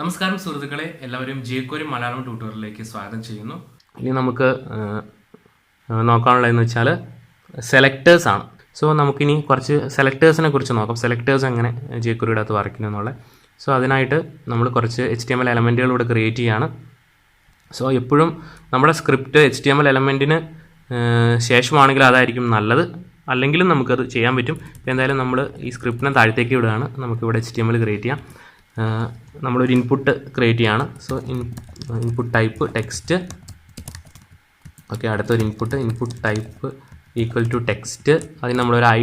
നമസ്കാരം സുഹൃത്തുക്കളെ. എല്ലാവരും ജേക്കോരി മലയാളം ട്യൂട്ടോറിയലിലേക്ക് സ്വാഗതം ചെയ്യുന്നു. ഇനി നമുക്ക് നോക്കാനുള്ളതെന്ന് വെച്ചാൽ സെലക്ടേഴ്സ് ആണ്. സോ നമുക്കിനി കുറച്ച് സെലക്ടേഴ്സിനെ കുറിച്ച് നോക്കാം. സെലക്ടേഴ്സ് എങ്ങനെ ജേക്കോരിയുടെ അകത്ത് വരയ്ക്കുന്നു എന്നുള്ളത് സോ അതിനായിട്ട് നമ്മൾ കുറച്ച് എച്ച് ടി എം എൽ എലമെന്റുകൾ ഇവിടെ ക്രിയേറ്റ് ചെയ്യാണ്. സോ എപ്പോഴും നമ്മുടെ script H T M L എലമെന്റിന് ശേഷമാണെങ്കിൽ അതായിരിക്കും നല്ലത്. അല്ലെങ്കിലും നമുക്കത് ചെയ്യാൻ പറ്റും. എന്തായാലും നമ്മൾ ഈ സ്ക്രിപ്റ്റിനെ താഴത്തേക്ക് വിടുകയാണ്. നമുക്കിവിടെ H T M L create ചെയ്യാം. നമ്മളൊരു ഇൻപുട്ട് ക്രിയേറ്റ് ചെയ്യാണ്. So in input type text okay അടുത്തൊരു input input type equal to text അതിന് നമ്മളൊരു ഐ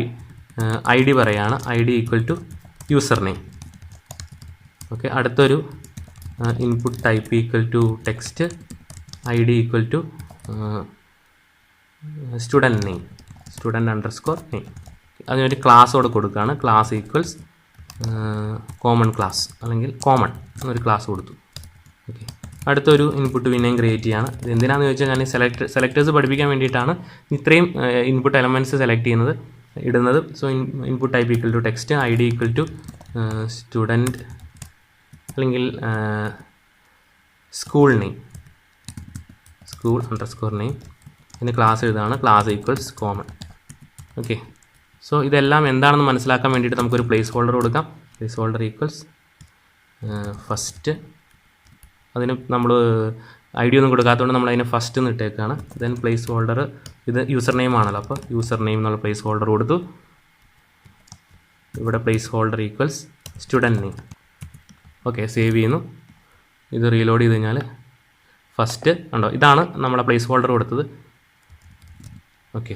ഐ ഡി പറയുകയാണ് I D equal to user name okay അടുത്തൊരു input type equal to text I D equal to student name student underscore name അതിനൊരു ക്ലാസ്സോട് കൊടുക്കുകയാണ് class equals common class അല്ലെങ്കിൽ common എന്നൊരു class കൊടുത്തു. ഓക്കെ അടുത്തൊരു input പിന്നെയും ക്രിയേറ്റ് ചെയ്യാണ്. ഇത് എന്തിനാണെന്ന് ചോദിച്ചാൽ ഞാൻ സെലക്ട് സെലക്ടേഴ്സ് പഠിപ്പിക്കാൻ വേണ്ടിയിട്ടാണ് ഇത്രയും ഇൻപുട്ട് എലമെന്റ്സ് സെലക്ട് ചെയ്യുന്നത് ഇടുന്നത്. So input type equal to text I D equal to student അല്ലെങ്കിൽ school name school underscore name പിന്നെ class എഴുതാണ്. Class equals common okay so ഇതെല്ലാം എന്താണെന്ന് മനസ്സിലാക്കാൻ വേണ്ടിയിട്ട് നമുക്കൊരു പ്ലേസ് ഹോൾഡർ കൊടുക്കാം. പ്ലേസ് ഹോൾഡർ ഈക്വൽസ് ഫസ്റ്റ് അതിന് നമ്മൾ ഐ ഡി ഒന്നും കൊടുക്കാത്തതുകൊണ്ട് നമ്മൾ അതിനെ ഫസ്റ്റ് എന്ന് ഇട്ടേക്കാണ്. ദെൻ പ്ലേസ് ഹോൾഡർ ഇത് യൂസർ നെയിം ആണല്ലോ. അപ്പോൾ യൂസർ നെയിം എന്നുള്ള പ്ലേസ് ഹോൾഡർ കൊടുത്തു. ഇവിടെ placeholder equals student name okay save ചെയ്യുന്നു. ഇത് റീലോഡ് ചെയ്ത് കഴിഞ്ഞാൽ ഫസ്റ്റ് ഉണ്ടോ? ഇതാണ് നമ്മുടെ പ്ലേസ് ഹോൾഡർ കൊടുത്തത്. Okay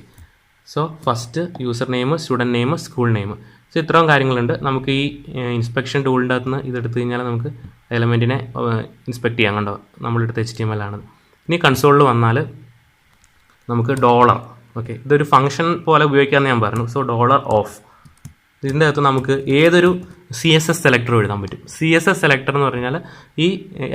so first user name student name school name so ഇത്രയും കാര്യങ്ങളുണ്ട്. നമുക്ക് ഈ ഇൻസ്പെക്ഷൻ ടൂളിന്റെ അകത്ത് നിന്ന് ഇതെടുത്ത് കഴിഞ്ഞാൽ നമുക്ക് എലമെന്റിനെ ഇൻസ്പെക്ട് ചെയ്യാൻ കണ്ടോ? നമ്മളെടുത്ത് എച്ച് ടി എം എൽ ആണ്. ഇനി കൺസോളിൽ വന്നാൽ നമുക്ക് ഡോളർ ഓക്കെ ഇതൊരു ഫംഗ്ഷൻ പോലെ ഉപയോഗിക്കാമെന്ന് ഞാൻ പറഞ്ഞു. സോ ഡോളർ ഓഫ് ഇതിന്റെ അകത്ത് നമുക്ക് ഏതൊരു സി എസ് എസ് സെലക്ടർ എഴുതാൻ പറ്റും. സി എസ് എസ് സെലക്ടർ എന്ന് പറഞ്ഞാൽ ഈ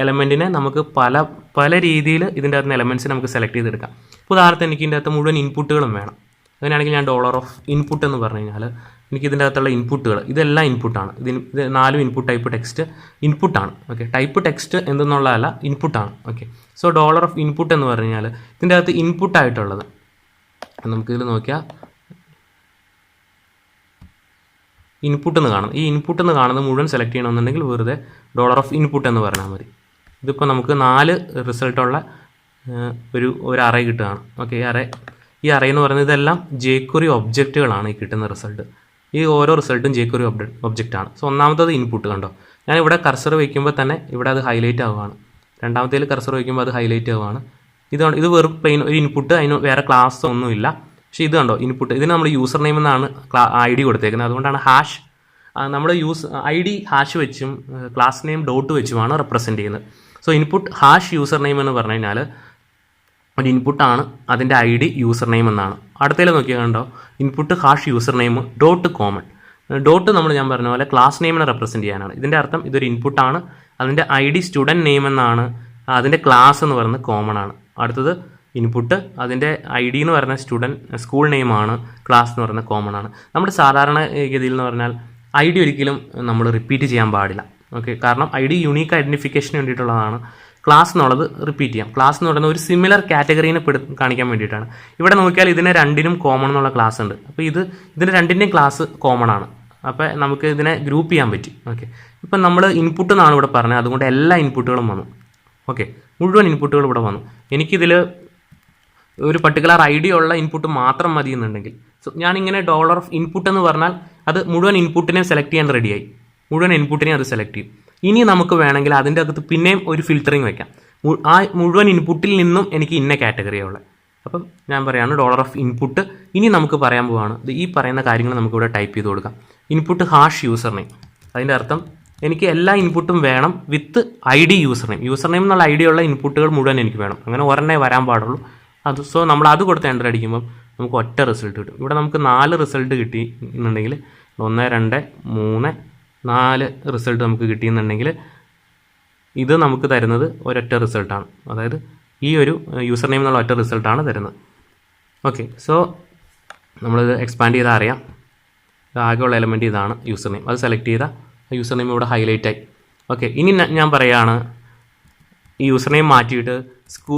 എലമെന്റിനെ നമുക്ക് പല പല രീതിയിൽ ഇതിന്റെ അകത്ത് നിന്ന് എലമെന്റ്സ് നമുക്ക് സെലക്ട് ചെയ്തെടുക്കാം. ഉദാഹരണത്തിന് എനിക്ക് ഇതിന്റെ അകത്ത് മുഴുവൻ ഇൻപുട്ടുകളും വേണം. അങ്ങനെയാണെങ്കിൽ ഞാൻ ഡോളർ ഓഫ് ഇൻപുട്ട് എന്ന് പറഞ്ഞു കഴിഞ്ഞാൽ എനിക്ക് ഇതിന്റെ അകത്തുള്ള ഇൻപുട്ടുകൾ ഇതെല്ലാം ഇൻപുട്ടാണ് ഇതിന് ഇത് നാലും ഇൻപുട്ട് ടൈപ്പ് ടെക്സ്റ്റ് ഇൻപുട്ടാണ് ഓക്കെ ടൈപ്പ് ടെക്സ്റ്റ് എന്തെന്നുള്ളതല്ല ഇൻപുട്ടാണ് okay so dollar of input എന്ന് പറഞ്ഞു കഴിഞ്ഞാൽ ഇതിന്റെ അകത്ത് ഇൻപുട്ടായിട്ടുള്ളത് നമുക്കിതിൽ നോക്കിയാൽ ഇൻപുട്ട് എന്ന് കാണും. ഈ ഇൻപുട്ട് എന്ന് കാണുന്നത് മുഴുവൻ സെലക്ട് ചെയ്യണമെന്നുണ്ടെങ്കിൽ വെറുതെ ഡോളർ ഓഫ് ഇൻപുട്ട് എന്ന് പറഞ്ഞാൽ മതി. ഇതിപ്പോൾ നമുക്ക് നാല് റിസൾട്ടുള്ള ഒരു ഒരു അറേ കിട്ടുകയാണ്. ഓക്കെ ഈ അറേ ഈ അറേ എന്ന് പറയുന്നത് ഇതെല്ലാം ജേക്കുറി ഒബ്ജക്റ്റുകളാണ് ഈ കിട്ടുന്ന റിസൾട്ട് ഈ ഓരോ റിസൾട്ടും ജേക്കുറി ഒബ്ജക്റ്റ് ആണ്. സോ ഒന്നാമത്തത് ഇൻപുട്ട് കണ്ടോ? ഞാൻ ഇവിടെ കർസർ വയ്ക്കുമ്പോൾ തന്നെ ഇവിടെ അത് ഹൈലൈറ്റ് ആവുകയാണ്. രണ്ടാമത്തേൽ കർസർ വയ്ക്കുമ്പോൾ അത് ഹൈലൈറ്റ് ആവുകയാണ്. ഇത് ഇത് വെറും പ്ലെയിൻ ഒരു ഇൻപുട്ട് അതിന് വേറെ ക്ലാസ് ഒന്നുമില്ല. പക്ഷേ ഇത് കണ്ടോ? ഇൻപുട്ട് ഇതിന് നമ്മൾ യൂസർ നെയിം എന്നാണ് ഐ ഡി കൊടുത്തേക്കുന്നത്. അതുകൊണ്ടാണ് ഹാഷ് നമ്മൾ യൂസ് ഐ ഡി ഹാഷ് വെച്ചും ക്ലാസ് നെയിം ഡോട്ട് വെച്ചുമാണ് റെപ്രസെന്റ് ചെയ്യുന്നത്. So input hash user name എന്ന് പറഞ്ഞു കഴിഞ്ഞാൽ ഒരു ഇൻപുട്ടാണ് അതിന്റെ ഐ ഡി യൂസർ നെയിം എന്നാണ്. അടുത്തതിൽ നോക്കിയാൽ കണ്ടോ? Input hash user name dot common dot നമ്മൾ ഞാൻ പറഞ്ഞ പോലെ ക്ലാസ് നെയിമിനെ റെപ്രസെന്റ് ചെയ്യാനാണ്. ഇതിന്റെ അർത്ഥം ഇതൊരു ഇൻപുട്ടാണ് അതിന്റെ ഐ ഡി സ്റ്റുഡന്റ് നെയിം എന്നാണ്. അതിന്റെ ക്ലാസ് എന്ന് പറയുന്നത് കോമൺ ആണ്. അടുത്തത് ഇൻപുട്ട് അതിന്റെ ഐ ഡി എന്ന് പറയുന്ന സ്റ്റുഡന്റ് സ്കൂൾ നെയിമാണ് ക്ലാസ് എന്ന് പറയുന്നത് കോമൺ ആണ്. നമ്മുടെ സാധാരണ ഗതിയിൽ എന്ന് പറഞ്ഞാൽ ഐ ഡി ഒരിക്കലും നമ്മൾ റിപ്പീറ്റ് ചെയ്യാൻ പാടില്ല. ഓക്കെ കാരണം ഐ ഡി യുണീക്ക് ഐഡന്റിഫിക്കേഷന് വേണ്ടിയിട്ടുള്ളതാണ്. ക്ലാസ് എന്നുള്ളത് റിപ്പീറ്റ് ചെയ്യാം. ക്ലാസ് എന്ന് പറയുന്നത് ഒരു സിമിലർ കാറ്റഗറീനെ പെടു കാണിക്കാൻ വേണ്ടിയിട്ടാണ്. ഇവിടെ നോക്കിയാൽ ഇതിനെ രണ്ടിനും കോമൺ എന്നുള്ള ക്ലാസ് ഉണ്ട്. അപ്പോൾ ഇത് ഇതിന് രണ്ടിന്റെയും ക്ലാസ് കോമൺ ആണ്. അപ്പോൾ നമുക്ക് ഇതിനെ ഗ്രൂപ്പ് ചെയ്യാൻ പറ്റി. ഓക്കെ ഇപ്പം നമ്മൾ ഇൻപുട്ട് എന്നാണ് ഇവിടെ പറഞ്ഞത്. അതുകൊണ്ട് എല്ലാ ഇൻപുട്ടുകളും വന്നു. ഓക്കെ മുഴുവൻ ഇൻപുട്ടുകൾ ഇവിടെ വന്നു. എനിക്കിതിൽ ഒരു പർട്ടിക്കുലർ ഐ ഡി ഉള്ള ഇൻപുട്ട് മാത്രം മതി എന്നുണ്ടെങ്കിൽ. സോ ഞാനിങ്ങനെ ഡോളർ ഓഫ് ഇൻപുട്ട് എന്ന് പറഞ്ഞാൽ അത് മുഴുവൻ ഇൻപുട്ടിനെ സെലക്ട് ചെയ്യാൻ റെഡിയായി മുഴുവൻ ഇൻപുട്ടിനെ അത് സെലക്ട് ചെയ്യും. ഇനി നമുക്ക് വേണമെങ്കിൽ അതിന്റെ അകത്ത് പിന്നെയും ഒരു ഫിൽറ്ററിങ് വെക്കാം. ആ മുഴുവൻ ഇൻപുട്ടിൽ നിന്നും എനിക്ക് ഇന്ന കാറ്റഗറിയുള്ളത് അപ്പം ഞാൻ പറയാണ് ഡോളർ ഓഫ് ഇൻപുട്ട് ഇനി നമുക്ക് പറയാൻ പോവാണ്. ഈ പറയുന്ന കാര്യങ്ങൾ നമുക്കിവിടെ ടൈപ്പ് ചെയ്ത് കൊടുക്കാം. ഇൻപുട്ട് ഹാഷ് യൂസർ നെയിം അതിന്റെ അർത്ഥം എനിക്ക് എല്ലാ ഇൻപുട്ടും വേണം with I D user name user name എന്നുള്ള ഐ ഡി ഉള്ള ഇൻപുട്ടുകൾ മുഴുവൻ എനിക്ക് വേണം. അങ്ങനെ ഒരെണ്ണേ വരാൻ പാടുള്ളൂ. അത് സോ നമ്മൾ അത് കൊടുത്ത് എന്റർ അടിക്കുമ്പം നമുക്ക് ഒറ്റ റിസൾട്ട് കിട്ടും. ഇവിടെ നമുക്ക് നാല് റിസൾട്ട് കിട്ടി എന്നുണ്ടെങ്കിൽ ഒന്ന് രണ്ട് മൂന്ന് നാല് റിസൾട്ട് നമുക്ക് കിട്ടിയെന്നുണ്ടെങ്കിൽ ഇത് നമുക്ക് തരുന്നത് ഒരൊറ്റ റിസൾട്ടാണ് അതായത് ഈ ഒരു യൂസർ നെയിം എന്നുള്ള ഒറ്റ റിസൾട്ടാണ് തരുന്നത്. ഓക്കെ സോ നമ്മളിത് എക്സ്പാൻഡ് ചെയ്താൽ അറിയാം. ആകെയുള്ള എലമെന്റ് ഇതാണ് യൂസർ നെയിം അത് സെലക്ട് ചെയ്താൽ യൂസർ നെയിം ഇവിടെ ഹൈലൈറ്റ് ആയി. ഓക്കെ ഇനി ഞാൻ പറയുകയാണ് ഈ യൂസർ നെയിം മാറ്റിയിട്ട് സ്കൂ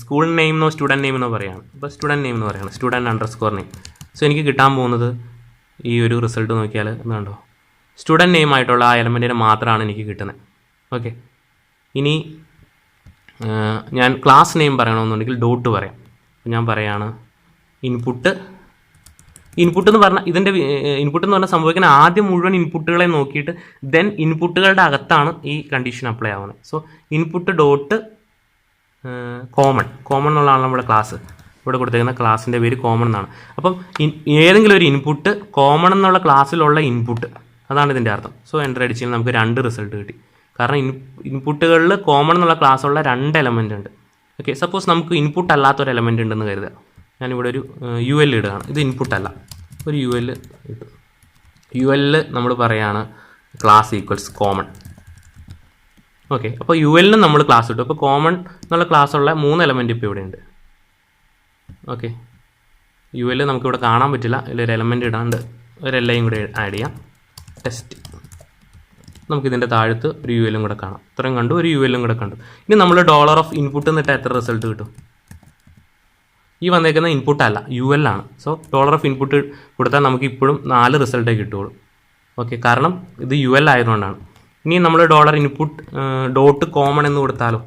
സ്കൂൾ നെയിം എന്നോ സ്റ്റുഡന്റ് നെയിം എന്നോ പറയുകയാണ് ഇപ്പോൾ സ്റ്റുഡന്റ് നെയിം എന്ന് പറയുകയാണ് student underscore name so എനിക്ക് കിട്ടാൻ പോകുന്നത് ഈ ഒരു റിസൾട്ട് നോക്കിയാൽ എന്തുണ്ടോ സ്റ്റുഡന്റ് നെയിം ആയിട്ടുള്ള ആ എലമെന്റിന് മാത്രമാണ് എനിക്ക് കിട്ടുന്നത്. ഓക്കെ ഇനി ഞാൻ ക്ലാസ് നെയിം പറയണമെന്നുണ്ടെങ്കിൽ ഡോട്ട് പറയാം. ഞാൻ പറയാണ് ഇൻപുട്ട് ഇൻപുട്ട് എന്ന് പറഞ്ഞാൽ ഇതിന്റെ ഇൻപുട്ട് എന്ന് പറഞ്ഞാൽ സംഭവിക്കുന്ന ആദ്യം മുഴുവൻ ഇൻപുട്ടുകളെ നോക്കിയിട്ട് ദെൻ ഇൻപുട്ടുകളുടെ അകത്താണ് ഈ കണ്ടീഷൻ അപ്ലൈ ആവുന്നത്. So input dot common common എന്നുള്ളതാണ് നമ്മുടെ ക്ലാസ് ഇവിടെ കൊടുത്തേക്കുന്ന ക്ലാസ്സിന്റെ പേര് കോമൺ എന്നാണ്. അപ്പം ഏതെങ്കിലും ഒരു ഇൻപുട്ട് കോമൺ എന്നുള്ള ക്ലാസ്സിലുള്ള ഇൻപുട്ട് അതാണ് ഇതിന്റെ അർത്ഥം സോ എന്റർ അടിച്ചാൽ നമുക്ക് രണ്ട് റിസൾട്ട് കിട്ടി. കാരണം ഇൻ ഇൻപുട്ടുകളിൽ കോമൺ എന്നുള്ള ക്ലാസ്സുള്ള രണ്ട് എലമെന്റ് ഉണ്ട്. ഓക്കെ സപ്പോസ് നമുക്ക് ഇൻപുട്ട് അല്ലാത്തൊരു എലമെന്റ് ഉണ്ടെന്ന് കരുതുക. ഞാനിവിടെ ഒരു യു എൽ ഇടുകയാണ്. ഇത് ഇൻപുട്ട് അല്ല. ഒരു യു എൽ ഇട്ടു. യു എല്ലിൽ നമ്മൾ പറയുകയാണ് ക്ലാസ് ഈക്വൽസ് കോമൺ ഓക്കെ അപ്പോൾ യു എല്ലിന് നമ്മൾ ക്ലാസ് ഇട്ടു. അപ്പോൾ കോമൺ എന്നുള്ള ക്ലാസ്സുള്ള മൂന്ന് എലമെന്റ് ഇപ്പോൾ ഇവിടെ ഉണ്ട്. ഓക്കെ യു എല്ലിൽ നമുക്കിവിടെ കാണാൻ പറ്റില്ല. ഇതിലൊരു എലമെന്റ് ഇടാണ്ട്. ഒരു എല്ലയും കൂടെ ആഡ് ചെയ്യാം. ടെസ്റ്റ് നമുക്കിതിന്റെ താഴത്ത് ഒരു യു എല്ലും കൂടെ കാണാം. ഇത്രയും കണ്ടു ഒരു യു എല്ലും കൂടെ കണ്ടു. ഇനി നമ്മൾ ഡോളർ ഓഫ് ഇൻപുട്ട് എന്നിട്ട് എത്ര റിസൾട്ട് കിട്ടും? ഈ വന്നേക്കുന്ന ഇൻപുട്ട് അല്ല യു എൽ ആണ്. സോ ഡോളർ ഓഫ് ഇൻപുട്ട് കൊടുത്താൽ നമുക്ക് ഇപ്പോഴും നാല് റിസൾട്ടേ കിട്ടുള്ളൂ ഓക്കെ കാരണം ഇത് യു എൽ ആയതുകൊണ്ടാണ്. ഇനി നമ്മൾ ഡോളർ ഇൻപുട്ട് ഡോട്ട് കോമൺ എന്ന് കൊടുത്താലോ?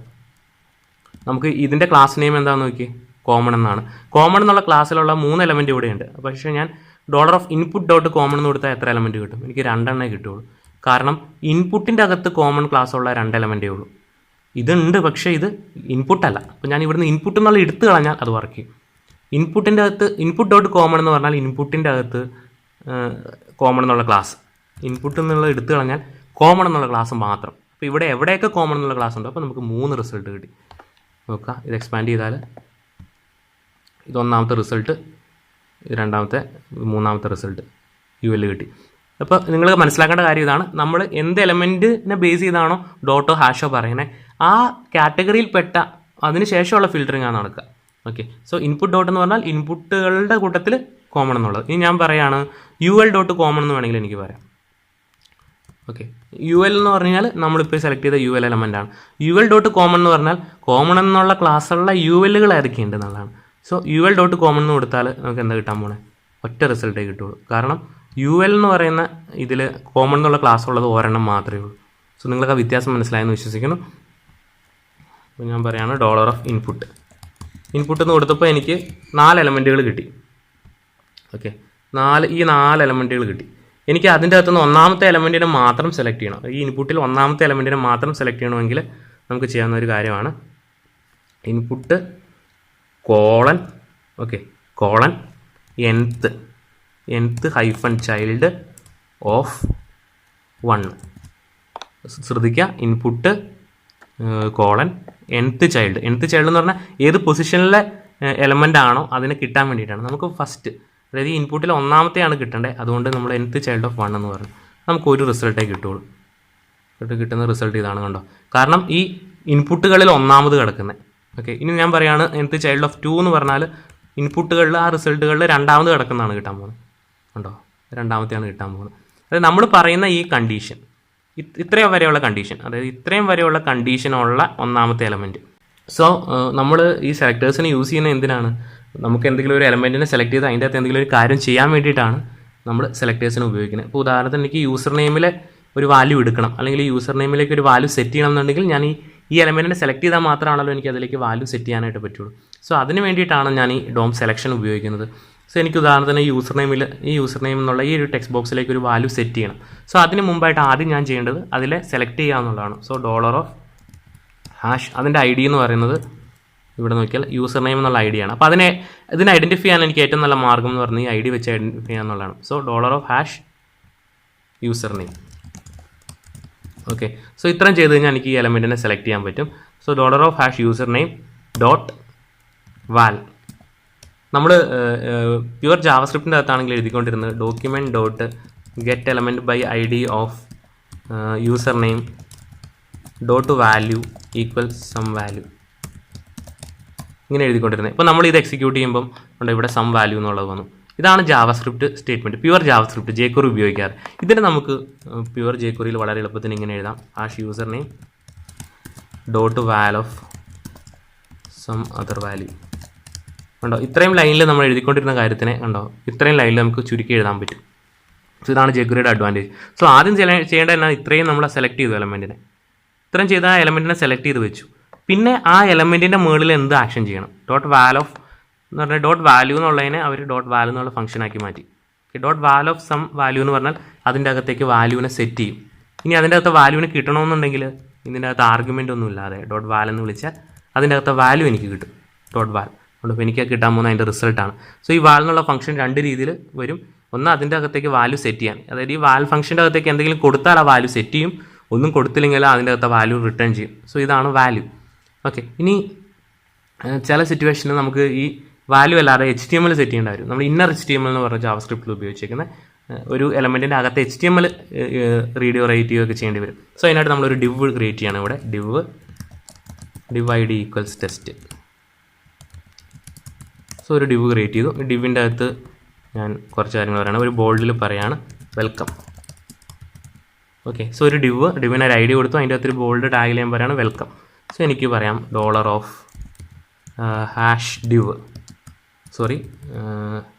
നമുക്ക് ഇതിന്റെ ക്ലാസ് നെയിം എന്താണെന്ന് നോക്കി കോമൺ എന്നാണ്. കോമൺ എന്നുള്ള ക്ലാസ്സിലുള്ള മൂന്ന് എലമെന്റ് ഇവിടെയുണ്ട്. പക്ഷേ ഞാൻ dollar of input dot common എന്ന് കൊടുത്താൽ എത്ര എലമെന്റ് കിട്ടും? എനിക്ക് രണ്ടെണ്ണേ കിട്ടുള്ളൂ കാരണം ഇൻപുട്ടിന്റെ അകത്ത് കോമൺ ക്ലാസ് ഉള്ള രണ്ട് എലമെന്റേ ഉള്ളൂ. ഇതുണ്ട് പക്ഷേ ഇത് ഇൻപുട്ടല്ല അപ്പോൾ ഞാൻ ഇവിടുന്ന് ഇൻപുട്ട് എന്നുള്ള എടുത്തു കളഞ്ഞാൽ അത് വർക്ക് ചെയ്യും. ഇൻപുട്ടിന്റെ അകത്ത് ഇൻപുട്ട് ഡോട്ട് കോമൺ എന്ന് പറഞ്ഞാൽ ഇൻപുട്ടിന്റെ അകത്ത് കോമൺ എന്നുള്ള ക്ലാസ് ഇൻപുട്ട് എന്നുള്ള എടുത്തു കളഞ്ഞാൽ കോമൺ എന്നുള്ള ക്ലാസ് മാത്രം. അപ്പോൾ ഇവിടെ എവിടെയൊക്കെ കോമൺ എന്നുള്ള ക്ലാസ് ഉണ്ടോ? അപ്പോൾ നമുക്ക് മൂന്ന് റിസൾട്ട് കിട്ടി. നോക്കുക ഇത് എക്സ്പാൻഡ് ചെയ്താൽ ഇത് ഒന്നാമത്തെ റിസൾട്ട് രണ്ടാമത്തെ മൂന്നാമത്തെ റിസൾട്ട് യു എൽ കിട്ടി. അപ്പോൾ നിങ്ങൾ മനസ്സിലാക്കേണ്ട കാര്യം ഇതാണ്. നമ്മൾ എന്ത് എലമെന്റിനെ ബേസ് ചെയ്താണോ ഡോട്ടോ ഹാഷോ പറയുന്നത് ആ കാറ്റഗറിയിൽപ്പെട്ട അതിന് ശേഷമുള്ള ഫിൽറ്ററിംഗ് ആണ് നടക്കുക. ഓക്കെ സോ ഇൻപുട്ട് ഡോട്ട് എന്ന് പറഞ്ഞാൽ ഇൻപുട്ടുകളുടെ കൂട്ടത്തിൽ കോമൺ എന്നുള്ളത്. ഇനി ഞാൻ പറയുകയാണ് യു എൽ ഡോട്ട് കോമൺ എന്ന് വേണമെങ്കിൽ എനിക്ക് പറയാം. ഓക്കെ യു എൽ എന്ന് പറഞ്ഞാൽ നമ്മളിപ്പോൾ സെലക്ട് ചെയ്ത യു എൽ എലമെന്റ് ആണ്. യു എൽ ഡോട്ട് കോമൺ എന്ന് പറഞ്ഞാൽ കോമൺ എന്നുള്ള ക്ലാസ്സുള്ള യു എല്ലുകൾ ഏതൊക്കെയുണ്ട് എന്നുള്ളതാണ് so U L dot common എന്ന് കൊടുത്താൽ നമുക്ക് എന്താ കിട്ടാൻ പോണേ? ഒറ്റ റിസൾട്ടേ കിട്ടുള്ളൂ. കാരണം യു എൽ എന്ന് പറയുന്ന ഇതിൽ കോമൺ എന്നുള്ള ക്ലാസ് ഉള്ളത് ഒരെണ്ണം മാത്രമേ ഉള്ളൂ. സോ നിങ്ങൾക്ക് ആ വ്യത്യാസം മനസ്സിലായെന്ന് വിശ്വസിക്കുന്നു. അപ്പോൾ ഞാൻ പറയുകയാണ് ഡോളർ ഓഫ് ഇൻപുട്ട് ഇൻപുട്ട് എന്ന് കൊടുത്തപ്പോൾ എനിക്ക് നാല് എലമെന്റുകൾ കിട്ടി. ഓക്കെ നാല് ഈ നാല് എലമെന്റുകൾ കിട്ടി. എനിക്ക് അതിന്റെ അകത്തുനിന്ന് ഒന്നാമത്തെ എലമെന്റിനെ മാത്രം സെലക്ട് ചെയ്യണം. ഈ ഇൻപുട്ടിൽ ഒന്നാമത്തെ എലമെന്റിനെ മാത്രം സെലക്ട് ചെയ്യണമെങ്കിൽ നമുക്ക് ചെയ്യാവുന്ന ഒരു കാര്യമാണ്. Input colon. Okay colon nth nth hyphen child of one ശ്രദ്ധിക്കുക input colon nth child nth child എന്ന് പറഞ്ഞാൽ ഏത് പൊസിഷനിലെ എലമെന്റ് ആണോ അതിനെ കിട്ടാൻ വേണ്ടിയിട്ടാണ്. നമുക്ക് ഫസ്റ്റ് അതായത് ഇൻപുട്ടിൽ ഒന്നാമത്തെയാണ് കിട്ടേണ്ടത് അതുകൊണ്ട് നമ്മൾ എൻത്ത് ചൈൽഡ് ഓഫ് വൺ എന്ന് പറഞ്ഞു. നമുക്ക് ഒരു റിസൾട്ടേ കിട്ടുള്ളൂ. കിട്ടുന്ന റിസൾട്ട് ഇതാണ് കണ്ടോ. കാരണം ഈ ഇൻപുട്ടുകളിൽ ഒന്നാമത് കിടക്കുന്നത് ഓക്കെ ഇനി ഞാൻ പറയുകയാണ് എന്ത് ചൈൽഡ് ഓഫ് ടു എന്ന് പറഞ്ഞാൽ ഇൻപുട്ടുകളിൽ ആ റിസൾട്ടുകളിൽ രണ്ടാമത് കിടക്കുന്നതാണ് കിട്ടാൻ പോകുന്നത്. ഉണ്ടോ? രണ്ടാമത്തെയാണ് കിട്ടാൻ പോകുന്നത്. അതായത് നമ്മൾ പറയുന്ന ഈ കണ്ടീഷൻ ഇത്രയും വരെയുള്ള കണ്ടീഷൻ അതായത് ഇത്രയും വരെയുള്ള കണ്ടീഷനുള്ള ഒന്നാമത്തെ എലമെന്റ് സോ നമ്മൾ ഈ സെലക്ടേഴ്സിനെ യൂസ് ചെയ്യുന്ന എന്തിനാണ്? നമുക്ക് എന്തെങ്കിലും ഒരു എലമെന്റിനെ സെലക്ട് ചെയ്ത് അതിന്റെ അകത്ത് എന്തെങ്കിലും ഒരു കാര്യം ചെയ്യാൻ വേണ്ടിയിട്ടാണ് നമ്മൾ സെലക്ടേഴ്സിനെ ഉപയോഗിക്കുന്നത്. ഇപ്പോൾ ഉദാഹരണത്തിന് എനിക്ക് യൂസർ നെയിമിലെ ഒരു വാല്യൂ എടുക്കണം. അല്ലെങ്കിൽ യൂസർ നെയിമിലേക്ക് ഒരു വാല്യൂ സെറ്റ് ചെയ്യണം എന്നുണ്ടെങ്കിൽ ഞാൻ ഈ ഈ എലമെന്റിനെ സെലക്ട് ചെയ്താൽ മാത്രമാണല്ലോ എനിക്ക് അതിലേക്ക് വാല്യൂ സെറ്റ് ചെയ്യാനായിട്ട് പറ്റുള്ളൂ. സോ അതിന് വേണ്ടിയിട്ടാണ് ഞാൻ ഈ ഡോം സെലക്ഷൻ ഉപയോഗിക്കുന്നത്. സോ എനിക്ക് ഉദാഹരണത്തിന് യൂസർ നെയിമിൽ ഈ യൂസർ നെയിം എന്നുള്ള ഈ ഒരു ടെക്സ്റ്റ് ബോക്സിലേക്ക് ഒരു വാല്യൂ സെറ്റ് ചെയ്യണം. സോ അതിന് മുമ്പായിട്ട് ആദ്യം ഞാൻ ചെയ്യേണ്ടത് അതിലെ സെലക്ട് ചെയ്യുക എന്നുള്ളതാണ്. സോ ഡോളർ ഓഫ് ഹാഷ് അതിന്റെ ഐ ഡി എന്ന് പറയുന്നത് ഇവിടെ നോക്കിയാൽ യൂസർ നെയിം എന്നുള്ള ഐ ഡിയാണ് അപ്പോൾ അതിനെ ഇതിനെ ഐഡന്റിഫൈ ചെയ്യാൻ എനിക്ക് ഏറ്റവും നല്ല മാർഗം എന്ന് പറഞ്ഞാൽ ഈ ഐ ഡി വെച്ച് ഐഡന്റിഫൈ ചെയ്യുക എന്നുള്ളതാണ്. So dollar of hash user name okay so ഇത്രയും ചെയ്ത് കഴിഞ്ഞാൽ എനിക്ക് ഈ എലമെന്റിനെ സെലക്ട് ചെയ്യാൻ പറ്റും. So dollar of hash user name dot val നമ്മൾ പ്യുവർ ജാവസ്ക്രിപ്റ്റിന്റെ അകത്താണെങ്കിൽ എഴുതിക്കൊണ്ടിരുന്നത് document dot get element by I D of user name dot value equal some value ഇങ്ങനെ എഴുതിക്കൊണ്ടിരുന്നത്. ഇപ്പോൾ നമ്മൾ ഇത് എക്സിക്യൂട്ട് ചെയ്യുമ്പം ഉണ്ട് ഇവിടെ സം വാല്യൂ എന്നുള്ളത് വന്നു. ഇതാണ് JavaScript statement pure JavaScript jQuery ഉപയോഗിക്കാറ്. ഇതിന് നമുക്ക് പ്യുവർ ജേക്കുറിയിൽ വളരെ എളുപ്പത്തിൽ ഇങ്ങനെ എഴുതാം. Hash user name dot val of some other value കണ്ടോ? ഇത്രയും ലൈനിൽ നമ്മൾ എഴുതിക്കൊണ്ടിരുന്ന കാര്യത്തിനെ കണ്ടോ? ഇത്രയും ലൈനിൽ നമുക്ക് ചുരുക്കി എഴുതാൻ പറ്റും. സോ ഇതാണ് ജേക്വറിയുടെ അഡ്വാന്റേജ് സോ ആദ്യം ചെയ്യേണ്ട എന്നാൽ ഇത്രയും നമ്മൾ സെലക്ട് ചെയ്തു എലമെന്റിനെ ഇത്രയും ചെയ്ത ആ എലമെന്റിനെ സെലക്ട് ചെയ്ത് വെച്ചു. പിന്നെ ആ എലമെന്റിന്റെ മുകളിൽ എന്ത് ആക്ഷൻ ചെയ്യണം? ഡോട്ട് വാൽ ഓഫ് എന്ന് പറഞ്ഞാൽ ഡോട്ട് വാല്യൂ എന്നുള്ളതിനെ അവർ ഡോട്ട് വാല്യൂ എന്നുള്ള ഫംഗ്ഷൻ ആക്കി മാറ്റി. Dot value of some value എന്ന് പറഞ്ഞാൽ അതിന്റെ അകത്തേക്ക് വാല്യൂവിനെ സെറ്റ് ചെയ്യും. ഇനി അതിന്റെ അകത്ത് വാല്യൂവിനെ കിട്ടണമെന്നുണ്ടെങ്കിൽ ഇതിന്റെ അകത്ത് ആർഗ്യുമെന്റ് ഒന്നും ഇല്ലാതെ ഡോട്ട് വാൽ എന്ന് വിളിച്ചാൽ അതിന്റെ അകത്ത് വാല്യൂ എനിക്ക് കിട്ടും ഡോട്ട് വാൽ അതുകൊണ്ട് എനിക്ക് കിട്ടാൻ പോകുന്ന അതിന്റെ റിസൾട്ടാണ് സോ ഈ വാൽ എന്നുള്ള ഫംഗ്ഷൻ രണ്ട് രീതിയിൽ വരും. ഒന്ന് അതിന്റെ അകത്തേക്ക് വാല്യൂ സെറ്റ് ചെയ്യാൻ. അതായത് ഈ വാൽ ഫംഗ്ഷന്റെ അകത്തേക്ക് എന്തെങ്കിലും കൊടുത്താൽ ആ വാല്യൂ സെറ്റ് ചെയ്യും. ഒന്നും കൊടുത്തില്ലെങ്കിൽ അതിന്റെ അകത്ത് വാല്യൂ റിട്ടേൺ ചെയ്യും. സോ ഇതാണ് വാല്യൂ ഓക്കെ ഇനി ചില സിറ്റുവേഷനിൽ നമുക്ക് ഈ വാല്യൂ അല്ലാതെ H T M L set ചെയ്യേണ്ട വരും നമ്മൾ inner H T M L എന്ന് പറഞ്ഞ ജാവ സ്ക്രിപ്റ്റിൽ ഉപയോഗിച്ചിരിക്കുന്ന ഒരു എലമെന്റിന്റെ അകത്ത് H T M L read or write ചെയ്യുകയൊക്കെ ചെയ്യേണ്ടി വരും. സോ അതിനായിട്ട് നമ്മളൊരു ഡിവ് ക്രിയേറ്റ് ചെയ്യണം ഇവിടെ. Div div I D equals test so ഒരു ഡിവ് ക്രിയേറ്റ് ചെയ്തു. ഡിവിന്റെ അകത്ത് ഞാൻ കുറച്ച് കാര്യങ്ങൾ പറയണം. ഒരു ബോൾഡിൽ പറയാണ് വെൽക്കം ഓക്കെ സോ ഒരു ഡിവ് ഡിവിന് ഒരു ഐ ഡി കൊടുത്തു അതിന്റെ അകത്തൊരു ബോൾഡ് ടാഗ് ചെയ്യാൻ പറയാണ് വെൽക്കം സോ എനിക്ക് പറയാം dollar of hash div sorry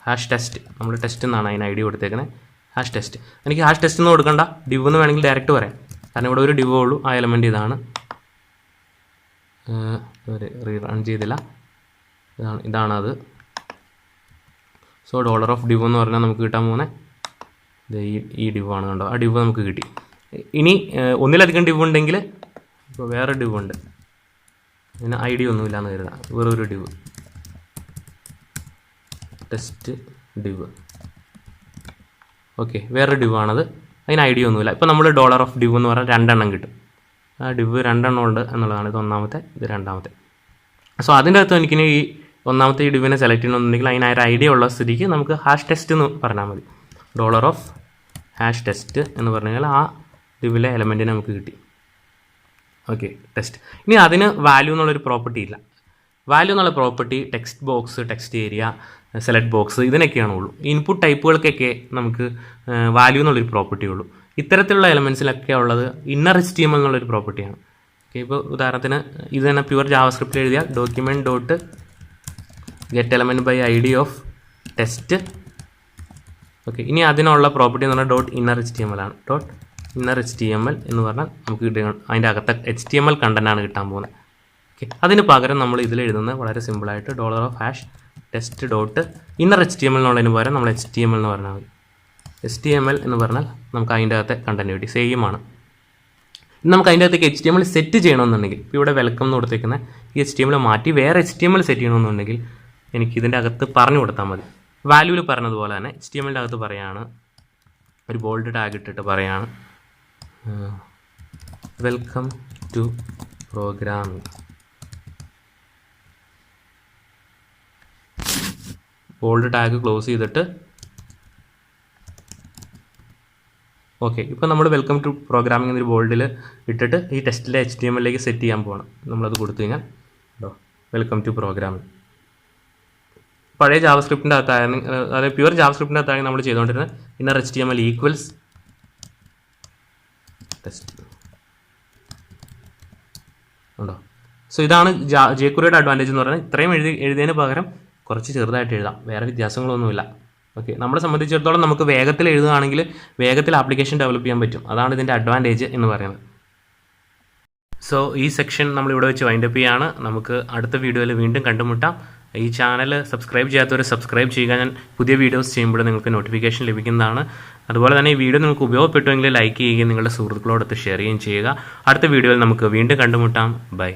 hash test. നമ്മൾ ടെസ്റ്റ് എന്നാണ് അതിന് ഐ ഡി കൊടുത്തേക്കുന്നത് ഹാഷ് ടെസ്റ്റ്. എനിക്ക് ഹാഷ് ടെസ്റ്റ് എന്ന് കൊടുക്കണ്ട. ഡിവ് എന്ന് വേണമെങ്കിൽ ഡയറക്റ്റ് പറയാം. കാരണം ഇവിടെ ഒരു ഡിവ് ഉള്ളൂ ആ എലമെന്റ് ഇതാണ്. റീ റൺ ചെയ്തില്ല. ഇതാണ് ഇതാണത്. സോ ഡോളർ ഓഫ് ഡിവ് എന്ന് പറഞ്ഞാൽ നമുക്ക് കിട്ടാൻ പോകുന്നത് ഈ ഈ ഡിവ് ആണ് കണ്ടോ? ആ ഡിവ് നമുക്ക് കിട്ടി. ഇനി ഒന്നിലധികം ഡിവ് ഉണ്ടെങ്കിൽ ഇപ്പോൾ വേറെ ഡിവ് ഉണ്ട്. ഇതിന് ഐ ഡി ഒന്നുമില്ല എന്ന് കരുതാം വേറൊരു ഡിവ് ടെസ്റ്റ് ഡിവ് ഓക്കെ വേറെ ഡിവ് ആണത്. അതിന് ഐ ഡി ഒന്നുമില്ല. ഇപ്പോൾ നമ്മൾ ഡോളർ ഓഫ് ഡിവ് എന്ന് പറഞ്ഞാൽ രണ്ടെണ്ണം കിട്ടും. ആ ഡിവ് രണ്ടെണ്ണം ഉണ്ട് എന്നുള്ളതാണ് ഇത് ഒന്നാമത്തെ ഇത് രണ്ടാമത്തെ. സോ അതിന്റെ അകത്ത് എനിക്കിനി ഈ ഒന്നാമത്തെ ഈ ഡിവിനെ സെലക്ട് ചെയ്യണമെന്നുണ്ടെങ്കിൽ അതിന് ഒരു ഐഡിയ ഉള്ള സ്ഥിതിക്ക് നമുക്ക് ഹാഷ് ടെസ്റ്റ് എന്ന് പറഞ്ഞാൽ മതി. ഡോളർ ഓഫ് ഹാഷ് ടെസ്റ്റ് എന്ന് പറഞ്ഞു ആ ഡിവിലെ എലമെന്റിനെ നമുക്ക് കിട്ടി. ഓക്കെ ടെസ്റ്റ് ഇനി അതിന് വാല്യൂ എന്നുള്ളൊരു പ്രോപ്പർട്ടി ഇല്ല. വാല്യൂ എന്നുള്ള property text box text area select box ഇതിനൊക്കെയാണ് ഉള്ളൂ. ഇൻപുട്ട് ടൈപ്പുകൾക്കൊക്കെ നമുക്ക് വാല്യൂ എന്നുള്ളൊരു പ്രോപ്പർട്ടി ഉള്ളൂ. ഇത്തരത്തിലുള്ള എലമെൻസിലൊക്കെ ഉള്ളത് ഇന്നർ എച്ച് ടി എം എന്നുള്ളൊരു പ്രോപ്പർട്ടിയാണ് ഓക്കെ ഇപ്പോൾ ഉദാഹരണത്തിന് ഇത് തന്നെ പ്യുവർ ജാവസ്ക്രിപ്റ്റിൽ എഴുതിയാൽ document dot get element by I D of test okay ഇനി അതിനുള്ള പ്രോപ്പർട്ടി എന്ന് പറഞ്ഞാൽ dot inner H T M L ആണ്. Dot inner H T M L എന്ന് പറഞ്ഞാൽ നമുക്ക് കിട്ടുക അതിന്റെ അകത്തെ എച്ച് ടി എം എൽ കണ്ടന്റാണ് കിട്ടാൻ പോകുന്നത്. ഓക്കെ അതിന് പകരം നമ്മൾ ഇതിൽ എഴുതുന്നത് വളരെ സിമ്പിളായിട്ട് dollar of hash test dot inner H T M L എന്നുള്ളതിന് പകരം നമ്മൾ എച്ച് ടി എം എൽ എന്ന് പറഞ്ഞാൽ മതി. എച്ച് ടി എം എൽ എന്ന് പറഞ്ഞാൽ നമുക്ക് അതിന്റെ അകത്തെ കണ്ടന്റ് സെയിം ആണ്. നമുക്ക് അതിന്റെ അകത്തേക്ക് H T M L set ചെയ്യണമെന്നുണ്ടെങ്കിൽ ഇപ്പോൾ ഇവിടെ വെൽക്കം എന്ന് കൊടുത്തേക്കുന്ന ഈ എച്ച് ടി എം എൽ മാറ്റി വേറെ H T M L set ചെയ്യണമെന്നുണ്ടെങ്കിൽ എനിക്ക് ഇതിന്റെ അകത്ത് പറഞ്ഞു കൊടുത്താൽ മതി. വാല്യൂവിൽ പറഞ്ഞതുപോലെ തന്നെ എച്ച് ടി എം എല്ലിന്റെ അകത്ത് പറയാണ് ഒരു ബോൾഡ് ടാഗ് ഇട്ടിട്ട് പറയാണ് welcome to programming bold tag close ചെയ്തിട്ട് ഓക്കെ ഇപ്പോൾ നമ്മൾ വെൽക്കം ടു പ്രോഗ്രാമിംഗ് എന്നൊരു ബോൾഡിൽ ഇട്ടിട്ട് ഈ ടെസ്റ്റിലെ എച്ച് ടി എം എല്ലിലേക്ക് സെറ്റ് ചെയ്യാൻ പോകണം നമ്മളത് കൊടുത്തു കഴിഞ്ഞാൽ കേട്ടോ വെൽക്കം ടു പ്രോഗ്രാമിംഗ് പഴയ ജാവസ്ക്രിപ്റ്റിന്റെ അകത്തായിരുന്നു അതായത് പ്യുവർ ജാവസ്ക്രിപ്റ്റിന്റെ അകത്തായിരുന്നു നമ്മൾ ചെയ്തുകൊണ്ടിരുന്നത് inner H T M L equals test ഉണ്ടോ? സോ ഇതാണ് ജേക്കുറിയുടെ അഡ്വാന്റേജ് എന്ന് പറയുന്നത്. ഇത്രയും എഴുതി എഴുതിയതിന് പകരം കുറച്ച് ചെറുതായിട്ട് എഴുതാം. വേറെ വ്യത്യാസങ്ങളൊന്നുമില്ല. ഓക്കെ നമ്മളെ സംബന്ധിച്ചിടത്തോളം നമുക്ക് വേഗത്തിൽ എഴുതുകയാണെങ്കിൽ വേഗത്തിൽ ആപ്ലിക്കേഷൻ ഡെവലപ്പ് ചെയ്യാൻ പറ്റും. അതാണ് ഇതിന്റെ അഡ്വാന്റേജ് എന്ന് പറയുന്നത്. സോ ഈ സെക്ഷൻ നമ്മൾ ഇവിടെ വെച്ച് വൈൻഡപ്പ് ചെയ്യാണ്. നമുക്ക് അടുത്ത വീഡിയോയിൽ വീണ്ടും കണ്ടുമുട്ടാം. ഈ ചാനൽ സബ്സ്ക്രൈബ് ചെയ്യാത്തവർ സബ്സ്ക്രൈബ് ചെയ്യുക. ഞാൻ പുതിയ വീഡിയോസ് ചെയ്യുമ്പോൾ നിങ്ങൾക്ക് നോട്ടിഫിക്കേഷൻ ലഭിക്കുന്നതാണ്. അതുപോലെ തന്നെ ഈ വീഡിയോ നിങ്ങൾക്ക് ഉപയോഗപ്പെട്ടുവെങ്കിൽ ലൈക്ക് ചെയ്യുകയും നിങ്ങളുടെ സുഹൃത്തുക്കളോടൊത്ത് ഷെയർ ചെയ്യുകയും ചെയ്യുക. അടുത്ത വീഡിയോയിൽ നമുക്ക് വീണ്ടും കണ്ടുമുട്ടാം. ബൈ